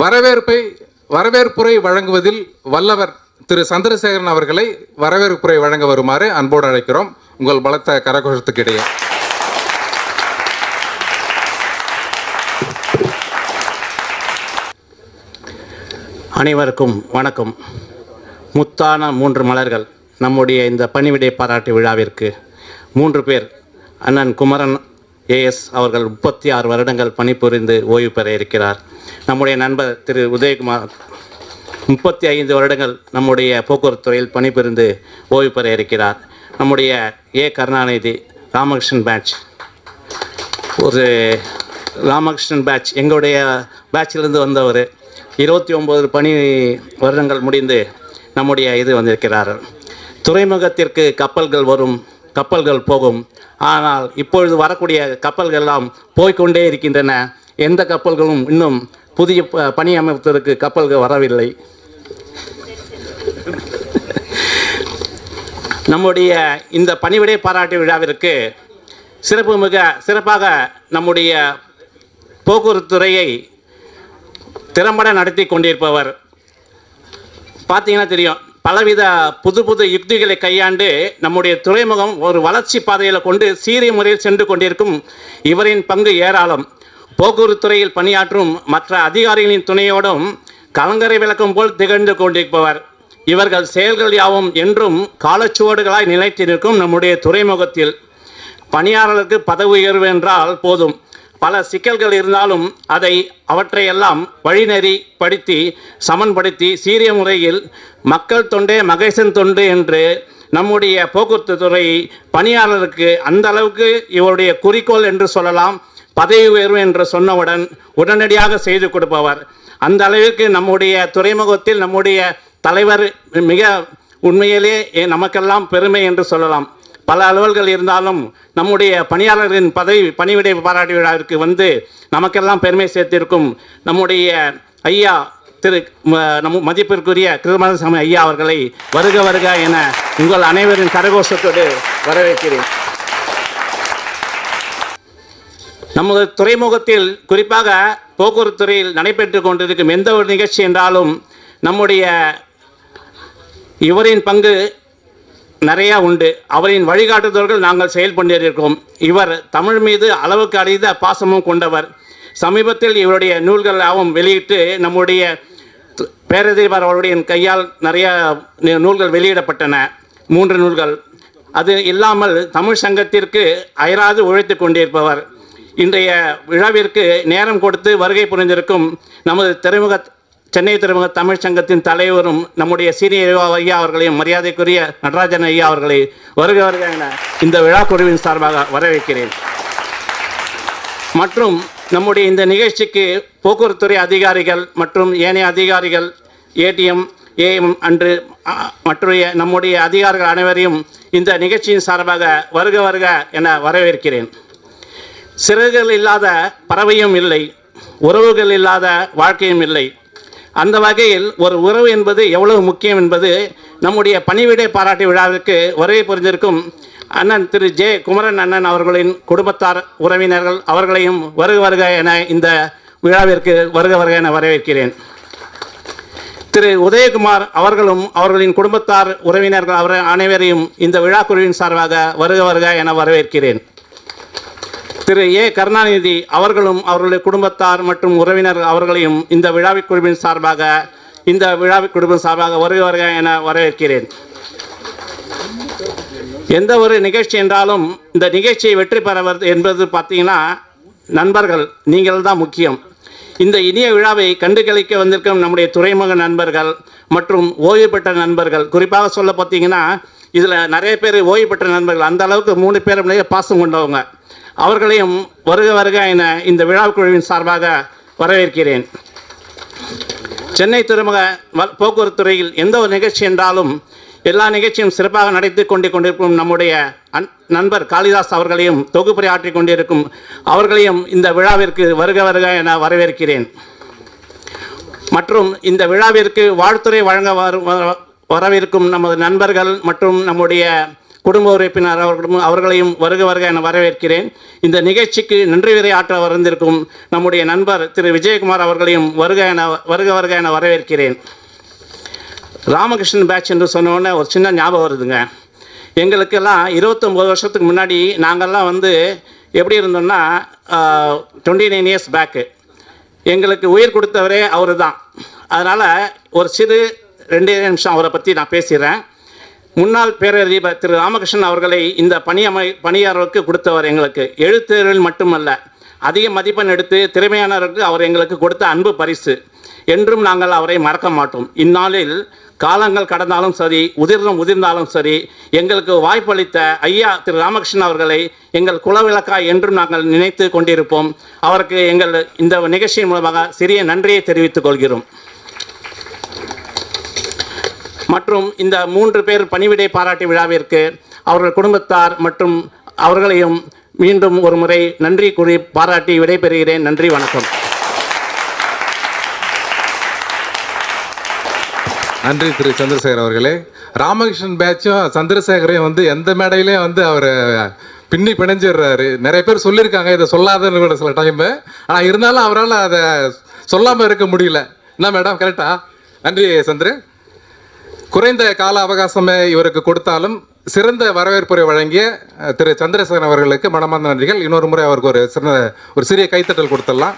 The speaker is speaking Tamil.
வரவேற்பை வரவேற்புரை வழங்குவதில் வல்லவர் திரு சந்திரசேகரன் அவர்களை வரவேற்புரை வழங்க வருமாறு அன்போடு அழைக்கிறோம். உங்கள் பலத்த கரகோஷத்துக்கு இடையே அனைவருக்கும் வணக்கம். முத்தான மூன்று மலர்கள் நம்முடைய இந்த பணிவிடை பாராட்டு விழாவிற்கு மூன்று பேர் அண்ணன் குமரன் ஏஎஸ் அவர்கள் முப்பத்தி ஆறு வருடங்கள் பணிபுரிந்து ஓய்வு பெற இருக்கிறார். நம்முடைய நண்பர் திரு உதயகுமார். முப்பத்தி ஐந்து வருடங்கள் நம்முடைய போக்குவரத்து துறையில் பணிபுரிந்து ஓய்வு பெற இருக்கிறார். நம்முடைய ஏ. கருணாநிதி ராமகிருஷ்ணன் பேட்ச் ஒரு ராமகிருஷ்ணன் பேட்ச் எங்களுடைய பேட்சிலிருந்து வந்தவர். இருபத்தி ஒம்பது பணி வருடங்கள் முடிந்து நம்முடைய இது வந்திருக்கிறார் துறைமுகத்திற்கு கப்பல்கள் வரும் கப்பல்கள் போகும். ஆனால் இப்பொழுது வரக்கூடிய கப்பல்கள் எல்லாம் போய்க்கொண்டே இருக்கின்றன. எந்த கப்பல்களும் இன்னும் புதிய ப- பணி அமைப்பதற்கு கப்பல்கள் வரவில்லை. நம்முடைய இந்த பணிவிடை பாராட்டு விழாவிற்கு சிறப்பு மிக சிறப்பாக நம்முடைய போக்குவரத்துறையை திறம்பட நடத்தி கொண்டிருப்பவர். பார்த்தீங்கன்னா தெரியும் பலவித புது புது யுக்திகளை கையாண்டு நம்முடைய துறைமுகம் ஒரு வளர்ச்சி பாதையில் கொண்டு சீரிய முறையில் சென்று கொண்டிருக்கும் இவரின் பங்கு ஏராளம். போக்குவரத்துறையில் பணியாற்றும் மற்ற அதிகாரிகளின் துணையோடும் கலங்கரை விளக்கம் போல் திகழ்ந்து கொண்டிருப்பவர். இவர்கள் செயல்கள் யாவும் என்றும் காலச்சுவடுகளாய் நிலைத்து நிற்கும் நம்முடைய துறைமுகத்தில். பணியாளருக்கு பதவி உயர்வு என்றால் போதும். பல சிக்கல்கள் இருந்தாலும் அதை அவற்றையெல்லாம் வழிநெறி படுத்தி சமன்படுத்தி சீரிய முறையில் மக்கள் தொண்டே மகேசன் தொண்டு என்று நம்முடைய போக்குவரத்து துறை பணியாளருக்கு அந்த அளவுக்கு இவருடைய குறிக்கோள் என்று சொல்லலாம். பதவி உயர்வு என்று சொன்னவுடன் உடனடியாக செய்து கொடுப்பவர். அந்த அளவிற்கு நம்முடைய துறைமுகத்தில் நம்முடைய தலைவர் மிக உண்மையிலே நமக்கெல்லாம் பெருமை என்று சொல்லலாம். பல அலுவல்கள் இருந்தாலும் நம்முடைய பணியாளர்களின் பதவி பணிவிடை பாராட்டு விழாவிற்கு வந்து நமக்கெல்லாம் பெருமை சேர்த்திருக்கும் நம்முடைய ஐயா திரு நம் மதிப்பிற்குரிய கிருமணசாமி ஐயா அவர்களை வருக வருக என உங்கள் அனைவரின் கரகோஷத்தோடு வரவேற்கிறேன். நமது துறைமுகத்தில் குறிப்பாக போக்குவரத்து துறையில் நடைபெற்று கொண்டிருக்கும் எந்த ஒரு நிகழ்ச்சி என்றாலும் நம்முடைய இவரின் பங்கு நிறையா உண்டு. அவரின் வழிகாட்டுதல்கள் நாங்கள் செயல்பட்டிருக்கிறோம் இவர் தமிழ் மீது அளவுக்கு அறிந்த பாசமும் கொண்டவர். சமீபத்தில் இவருடைய நூல்கள் யாவும் வெளியிட்டு நம்முடைய பேரதிபர் அவருடைய கையால் நிறைய நூல்கள் வெளியிடப்பட்டன. மூன்று நூல்கள். அது இல்லாமல் தமிழ் சங்கத்திற்கு அயராது உழைத்து கொண்டிருப்பவர். இன்றைய விழாவிற்கு நேரம் கொடுத்து வருகை புரிந்திருக்கும் நமது துறைமுக சென்னை துறைமுக தமிழ் சங்கத்தின் தலைவரும் நம்முடைய சீனியர் ஐயா அவர்களையும் மரியாதைக்குரிய நடராஜன் ஐயா அவர்களை வருக வருக என இந்த விழா குழுவின் சார்பாக வரவேற்கிறேன். மற்றும் நம்முடைய இந்த நிகழ்ச்சிக்கு போக்குவரத்துறை அதிகாரிகள் மற்றும் ஏனைய அதிகாரிகள் ஏடிஎம் ஏஎம் அன்று மற்றைய நம்முடைய அதிகாரிகள் அனைவரையும் இந்த நிகழ்ச்சியின் சார்பாக வருக வருக என வரவேற்கிறேன். சிறகுகள் இல்லாத பறவையும் இல்லை உறவுகள் இல்லாத வாழ்க்கையும் இல்லை. அந்த வகையில் ஒரு உறவு என்பது எவ்வளவு முக்கியம் என்பது நம்முடைய பணிவிடை பாராட்டு விழாவிற்கு உறவை புரிந்திருக்கும் அண்ணன் திரு ஜே குமரன் அண்ணன் அவர்களின் குடும்பத்தார் உறவினர்கள் அவர்களையும் வருக வருக என இந்த விழாவிற்கு வருக வருக என வரவேற்கிறேன். திரு உதயகுமார் அவர்களும் அவர்களின் குடும்பத்தார் உறவினர்கள் அவர் அனைவரையும் இந்த விழா குழுவின் சார்பாக வருக வருக என வரவேற்கிறேன். திரு ஏ கருணாநிதி அவர்களும் அவர்களுடைய குடும்பத்தார் மற்றும் உறவினர் அவர்களையும் இந்த விழாவிக் குழுவின் சார்பாக இந்த விழாவிக் குழுவின் சார்பாக வருக வருக என வரவேற்கிறேன். எந்த ஒரு நிகழ்ச்சி என்றாலும் இந்த நிகழ்ச்சியை வெற்றி பெறவது என்பது பார்த்தீங்கன்னா நண்பர்கள் நீங்கள் தான் முக்கியம். இந்த இனிய விழாவை கண்டுகளிக்க வந்திருக்கும் நம்முடைய துறைமுக நண்பர்கள் மற்றும் ஓய்வு பெற்ற நண்பர்கள் குறிப்பாக சொல்ல பார்த்தீங்கன்னா இதில் நிறைய பேர் ஓய்வு பெற்ற நண்பர்கள் அந்த அளவுக்கு மூணு பேர் பாசம் கொண்டவங்க. அவர்களையும் வருக வருக என இந்த விழா குழுவின் சார்பாக வரவேற்கிறேன். சென்னை துறைமுக வ- போக்குவரத்து துறையில் எந்த ஒரு நிகழ்ச்சி என்றாலும் எல்லா நிகழ்ச்சியும் சிறப்பாக நடத்தி கொண்டு கொண்டிருக்கும் நம்முடைய நண்பர் காளிதாஸ் அவர்களையும் தொகுப்புரை ஆற்றிக் கொண்டிருக்கும் அவர்களையும் இந்த விழாவிற்கு வருக வருக என வரவேற்கிறேன். மற்றும் இந்த விழாவிற்கு வாழ்த்துறை வழங்க வரு- வ- வரவிருக்கும் நமது நண்பர்கள் மற்றும் நம்முடைய குடும்ப உறுப்பினர் அவர்களும் அவர்களையும் வருக வருக என வரவேற்கிறேன். இந்த நிகழ்ச்சிக்கு நன்றி உரையாற்ற வந்திருக்கும் நம்முடைய நண்பர் திரு விஜயகுமார் அவர்களையும் வருக என வருக வருக என வரவேற்கிறேன். ராமகிருஷ்ணன் பேட்ச் என்று சொன்னோடனே ஒரு சின்ன ஞாபகம் வருதுங்க. எங்களுக்கெல்லாம் இருபத்தொம்போது வருஷத்துக்கு முன்னாடி நாங்கள்லாம் வந்து எப்படி இருந்தோம்னா டுவெண்ட்டி நைன் இயர்ஸ் பேக்கு எங்களுக்கு உயிர் கொடுத்தவரே அவர் தான் அதனால் ஒரு சிறு ரெண்டே நிமிஷம் அவரை பற்றி நான் பேசிடுறேன். முன்னாள் பேரறிவர் திரு ராமகிருஷ்ணன் அவர்களை இந்த பணியமை பணியாளருக்கு கொடுத்தவர் எங்களுக்கு. எழுத்துகளில் மட்டுமல்ல அதிக மதிப்பெண் எடுத்து திறமையானவருக்கு அவர் எங்களுக்கு கொடுத்த அன்பு பரிசு. என்றும் நாங்கள் அவரை மறக்க மாட்டோம். இந்நாளில் காலங்கள் கடந்தாலும் சரி உதிர்ந்தும் உதிர்ந்தாலும் சரி எங்களுக்கு வாய்ப்பளித்த ஐயா திரு ராமகிருஷ்ணன் அவர்களை எங்கள் குலவிளக்கா என்றும் நாங்கள் நினைத்து கொண்டிருப்போம். அவருக்கு எங்கள் இந்த நிகழ்ச்சியின் மூலமாக சிறிய நன்றியை தெரிவித்துக் கொள்கிறோம். மற்றும் இந்த மூன்று பேர் பணிவிடை பாராட்டு விழாவிற்கு அவர்கள் குடும்பத்தார் மற்றும் அவர்களையும் மீண்டும் ஒரு முறை நன்றி கூறி பாராட்டி விடைபெறுகிறேன். நன்றி வணக்கம். நன்றி திரு சந்திரசேகர் அவர்களே. ராமகிருஷ்ணன் பேட்சும் சந்திரசேகரையும் வந்து எந்த மேடையிலையும் வந்து அவர் பின்னி பிணைஞ்சிடுறாரு. நிறைய பேர் சொல்லியிருக்காங்க இதை சொல்லாதன்னு கூட சில டைமு ஆனால் இருந்தாலும் அவரால் அதை சொல்லாமல் இருக்க முடியல. என்ன மேடம் கரெக்டா நன்றி சந்திரு குறைந்த கால அவகாசமே இவருக்கு கொடுத்தாலும் சிறந்த வரவேற்புரை வழங்கிய திரு சந்திரசேகரன் அவர்களுக்கு மனமார்ந்த நன்றிகள். இன்னொரு முறை அவருக்கு ஒரு சிறந்த ஒரு சிறிய கைத்தட்டல் கொடுத்துடலாம்.